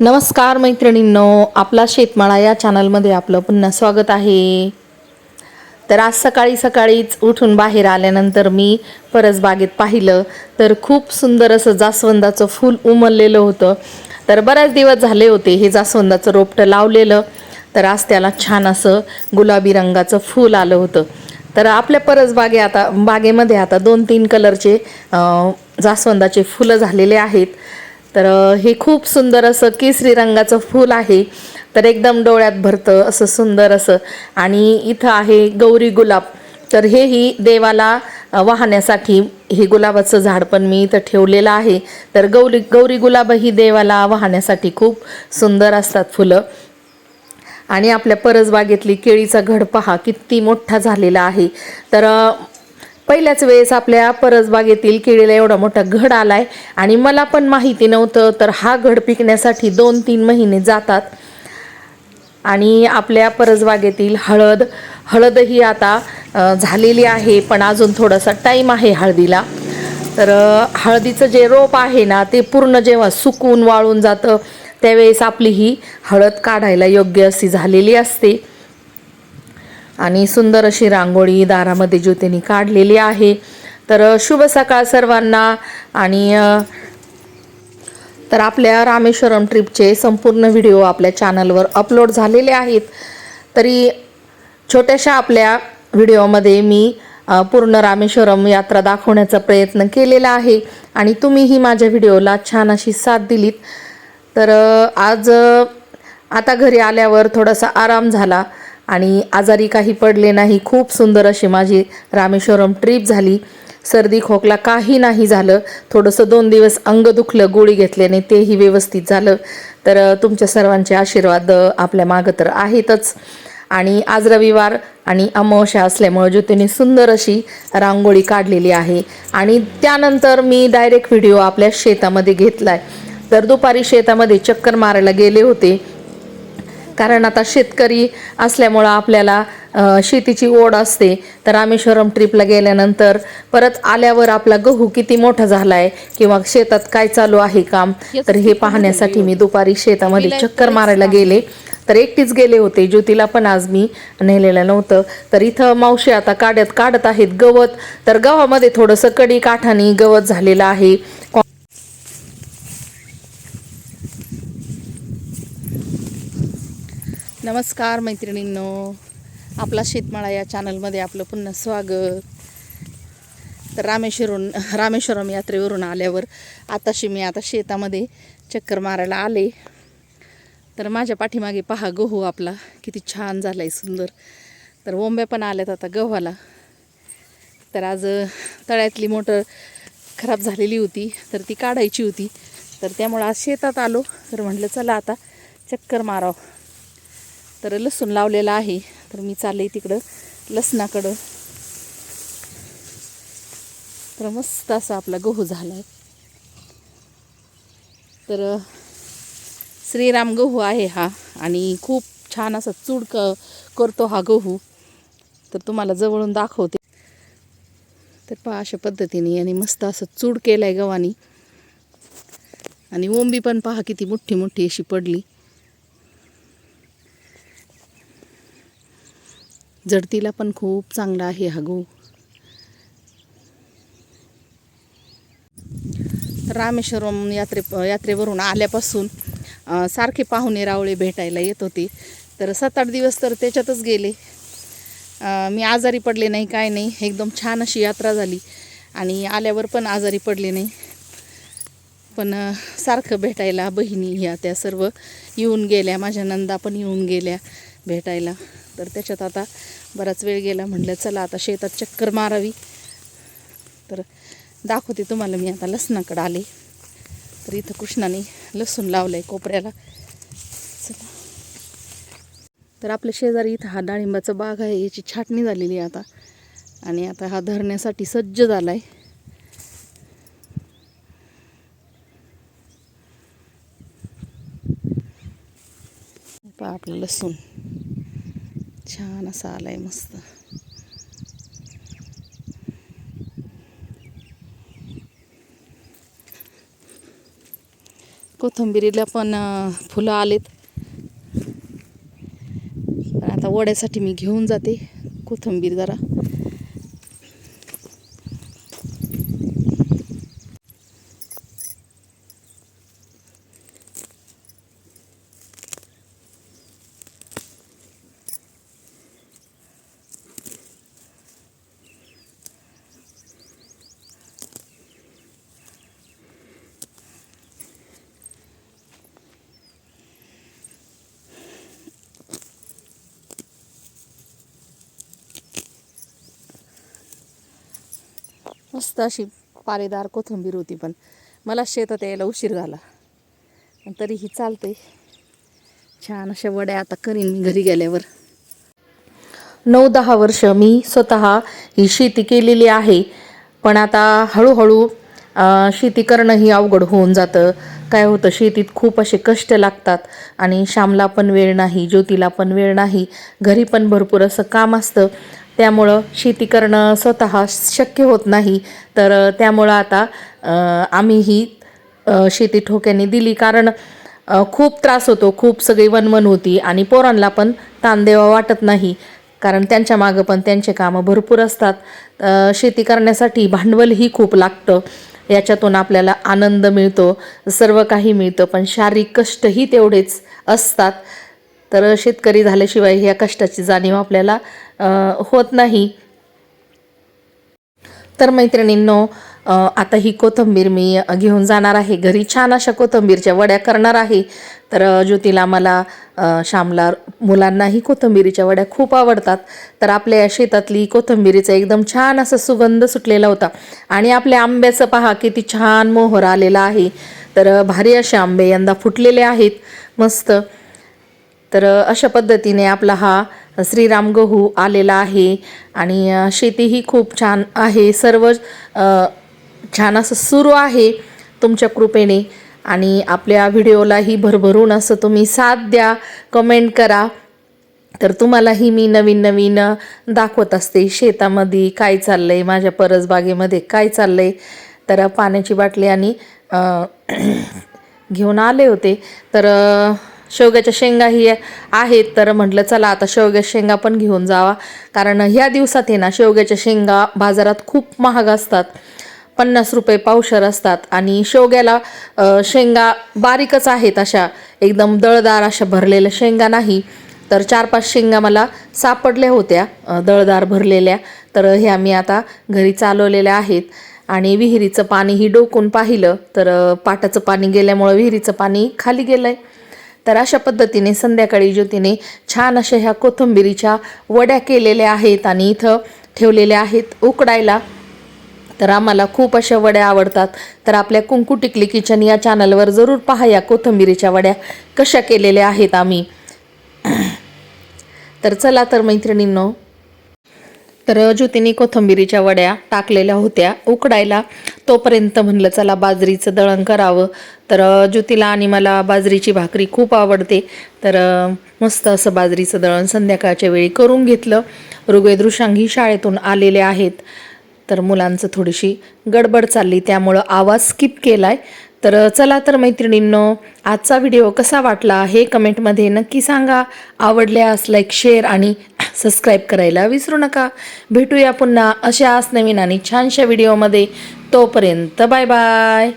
नमस्कार मैत्रिणींनो आपला शेतमाळा या चॅनलमध्ये आपलं पुन्हा स्वागत आहे. तर आज सकाळी सकाळीच उठून बाहेर आल्यानंतर मी परसबागेत पाहिलं तर खूप सुंदर असं जास्वंदाचं फूल उमललेलं होतं. तर बऱ्याच दिवस झाले होते हे जास्वंदाचं रोपटं लावलेलं. तर आज त्याला छान असं गुलाबी रंगाचं फूल आलं होतं. तर आपल्या परसबागे आता बागेमध्ये आता दोन तीन कलरचे जास्वंदाचे फुलं झालेले आहेत. तर हे खूप सुंदर असं केसरी रंगाचं फूल आहे. तर एकदम डोळ्यात भरतं असं सुंदर असं. आणि इथं आहे गौरी गुलाब. तर हेही देवाला वाहण्यासाठी हे गुलाबाचं झाड पण मी इथं ठेवलेलं आहे. तर गौरी गौरी गुलाब ही देवाला वाहण्यासाठी खूप सुंदर असतात फुलं. आणि आपल्या परसबागेतली केळीचा घड पहा किती मोठा झालेला आहे. तर पहिल्याच वेळेस आपल्या परसबागेतील केळीला एवढा मोठा घड आलाय आणि मला पण माहिती नव्हतं तर हा घड पिकण्यासाठी दोन तीन महिने जातात. आणि आपल्या परसबागेतील हळद हळदही आता झालेली आहे पण अजून थोडासा टाईम आहे हळदीला. तर हळदीचं जे रोप आहे ना ते पूर्ण जेव्हा सुकून वाळून जातं त्यावेळेस आपली ही हळद काढायला योग्य अशी झालेली असते. आणि सुंदर अशी रांगोळी दारामध्ये ज्योतीने काढलेली आहे. तर शुभ सकाळ सर्वांना. आणि तर आपल्या रामेश्वरम ट्रिपचे संपूर्ण व्हिडिओ आपल्या चॅनलवर अपलोड झालेले आहेत. तरी छोट्याशा आपल्या व्हिडिओमध्ये मी पूर्ण रामेश्वरम यात्रा दाखवण्याचा प्रयत्न केलेला आहे. आणि तुम्हीही माझ्या व्हिडिओला छान अशी साथ दिलीत. तर आज आता घरी आल्यावर थोडासा आराम झाला. आणि आजारी काही पडले नाही खूप सुंदर अशी माझी रामेश्वरम ट्रीप झाली. सर्दी खोकला काही नाही झालं. थोडंसं दोन दिवस अंग दुखलं गोळी घेतल्याने तेही व्यवस्थित झालं. तर तुमच्या सर्वांचे आशीर्वाद आपल्या मागं तर आहेतच. आणि आज रविवार आणि अमावस्या असल्यामुळे ज्योतीने सुंदर अशी रांगोळी काढलेली आहे. आणि त्यानंतर मी डायरेक्ट व्हिडिओ आपल्या शेतामध्ये घेतला आहे तर दुपारी शेतामध्ये चक्कर मारायला गेले होते. कारण आता शेतकरी असल्यामुळं आपल्याला शेतीची ओढ असते. तर रामेश्वरम ट्रिपला गेल्यानंतर परत आल्यावर आपला गहू किती मोठा झाला आहे किंवा शेतात काय चालू आहे काम तर हे पाहण्यासाठी मी दुपारी शेतामध्ये चक्कर मारायला गेले. तर एकटीच गेले होते. ज्योतीला पण आज मी नेलेलं नव्हतं. तर इथं मावशी आता काढत काढत आहेत गवत. तर गव्हामध्ये थोडंसं कडी काठानी गवत झालेलं आहे. नमस्कार मैत्रिणींनो. आपला शेतमाळा या चॅनलमध्ये आपलं पुन्हा स्वागत. तर रामेश्वरून रामेश्वरम यात्रेवरून आल्यावर आताशी मी आता शेतामध्ये चक्कर मारायला आले. तर माझ्या पाठीमागे पहा गहू आपला. किती छान झाला आहे सुंदर. तर ओंब्या पण आल्यात आता गव्हाला. तर आज तळ्यातली मोटर खराब झालेली होती. तर ती काढायची होती. तर त्यामुळं आज शेतात आलो. तर म्हटलं चला आता चक्कर मारावं. तर लसूण लावलेला आहे. तर मी चालले तिकडं लसणाकडं. तर मस्त असा आपला गहू झाला आहे तर श्रीराम गहू आहे हा आणि खूप छान असा चूड क करतो हा गहू. तर तुम्हाला जवळून दाखवते. तर पहा अशा पद्धतीने आणि मस्त असं चूड केलं आहे गव्हानी. आणि ओंबी पण पहा किती मोठी मोठी अशी पडली. जडतीला पण खूप चांगला आहे हा गहू. रामेश्वरम यात्रे यात्रेवरून आल्यापासून सारखे पाहुणे रावळे भेटायला येत होते. तर सात आठ दिवस तर त्याच्यातच गेले. मी आजारी पडले नाही काय नाही. एकदम छान अशी यात्रा झाली. आणि आल्यावर पण आजारी पडले नाही. पण सारखं भेटायला बहिणी ह्या त्या सर्व येऊन गेल्या. माझ्या नंदा पण येऊन गेल्या. भेटायला. तर त्याच्यात आता बराच वेळ गेला म्हटलं चला आता शेतात चक्कर मारावी. तर दाखवते तुम्हाला मी आता लसणाकडं आले. तर इथं कृष्णाने लसूण लावलं आहे कोपऱ्याला. चला. तर आपल्या शेजारी इथं हा डाळिंबाचा बाग आहे याची छाटणी झालेली आहे आता. आणि आता हा धरण्यासाठी सज्ज झाला आहे पहा आपलं लसूण. छान असा आहे मस्त. कोथिंबिरीला पण फुलं आलेत. पण आता वड्यासाठी मी घेऊन जाते कोथिंबीर जरा. मस्त अशी पारेदार कोथिंबीर होती पण मला शेतात यायला उशीर झाला. पण तरीही चालते छान अशा वड्या आता करीन मी घरी गेल्यावर. नऊ दहा वर्ष मी स्वतः ही शेती केलेली आहे. पण आता हळूहळू शेती करणं ही अवघड होऊन जातं. काय होतं शेतीत खूप असे कष्ट लागतात आणि श्यामला पण वेळ नाही ज्योतीला पण वेळ नाही. घरी पण भरपूर असं काम असतं. त्यामुळं शेती करणं स्वतः शक्य होत नाही. तर त्यामुळं आता आम्ही ही शेती ठोक्याने दिली. कारण खूप त्रास होतो. खूप सगळी वनवन होती आणि पोरांना पण ताण द्यावा वाटत नाही. कारण त्यांच्या मागं पण त्यांचे कामं भरपूर असतात. शेती करण्यासाठी भांडवलही खूप लागतं. याच्यातून आपल्याला आनंद मिळतो. सर्व काही मिळतं. पण शारीरिक कष्टही तेवढेच असतात. तर शेतकरी झाल्याशिवाय ह्या कष्टाची जाणीव आपल्याला होत नाही. तर मैत्रिणींनो आता ही कोथिंबीर मी घेऊन जाणार आहे घरी. छान अशा कोथिंबीरच्या वड्या करणार आहे. तर ज्योतीला मला श्यामला मुलांनाही कोथिंबीरीच्या वड्या खूप आवडतात. तर आपल्या या शेतातली कोथंबीरीचा एकदम छान असा सुगंध सुटलेला होता. आणि आपल्या आंब्याचं पहा किती छान मोहर आलेला आहे. तर भारी असे आंबे यंदा फुटलेले आहेत. मस्त. तर अशा पद्धतीने आपला हा श्रीराम गहू आलेला आहे आणि शेतीही खूप छान आहे. सर्व छान असं सुरू आहे तुमच्या कृपेने आणि आपल्या व्हिडिओलाही भरभरून असं तुम्ही साथ द्या कमेंट करा. तर तुम्हालाही मी नवीन नवीन दाखवत असते शेतामध्ये काय चाललं आहे माझ्या परसबागेमध्ये काय चाललं आहे तर पाण्याची बाटली आणि घेऊन आले होते. तर शेवग्याच्या शेंगाही आहेत तर म्हटलं चला आता शेवग्या शेंगा पण घेऊन जावा. कारण ह्या दिवसात आहे ना शेवग्याच्या शेंगा बाजारात खूप महाग असतात. पन्नास रुपये पावशर असतात. आणि शेवग्याला शेंगा बारीकच आहेत अशा. एकदम दळदार अशा भरलेल्या शेंगा नाही. तर चार पाच शेंगा मला सापडल्या होत्या दळदार भरलेल्या. तर ह्या मी आता घरी चालवलेल्या आहेत. आणि विहिरीचं पाणीही डोकून पाहिलं तर पाटाचं पाणी गेल्यामुळं विहिरीचं पाणी खाली गेलं आहे तर अशा पद्धतीने संध्याकाळी ज्योतीने छान अशा ह्या कोथिंबिरीच्या वड्या केलेल्या आहेत आणि इथं ठेवलेल्या आहेत उकडायला. तर आम्हाला खूप अशा वड्या आवडतात. तर आपल्या कुंकू टिकली किचन या चॅनलवर जरूर पहा या कोथिंबिरीच्या वड्या कशा केलेल्या आहेत आम्ही. तर चला तर मैत्रिणींनो. तर ज्योतीने कोथिंबिरीच्या वड्या टाकलेल्या होत्या उकडायला. तोपर्यंत म्हणलं चला बाजरीचं दळण करावं. तर ज्योतीला आणि मला बाजरीची भाकरी खूप आवडते. तर मस्त असं बाजरीचं दळण संध्याकाळच्या वेळी करून घेतलं. ऋग्वेद ऋषांगी शाळेतून आलेले आहेत. तर मुलांचं थोडीशी गडबड चालली त्यामुळं आवाज स्किप केला आहे तर चला तर मैत्रिणींनो आजचा व्हिडिओ कसा वाटला हे कमेंटमध्ये नक्की सांगा. आवडल्यास लाईक शेअर आणि सबस्क्राईब करायला विसरू नका. भेटूया पुन्हा अशाच नवीन आणि छानशा व्हिडिओमध्ये. तोपर्यंत बाय बाय.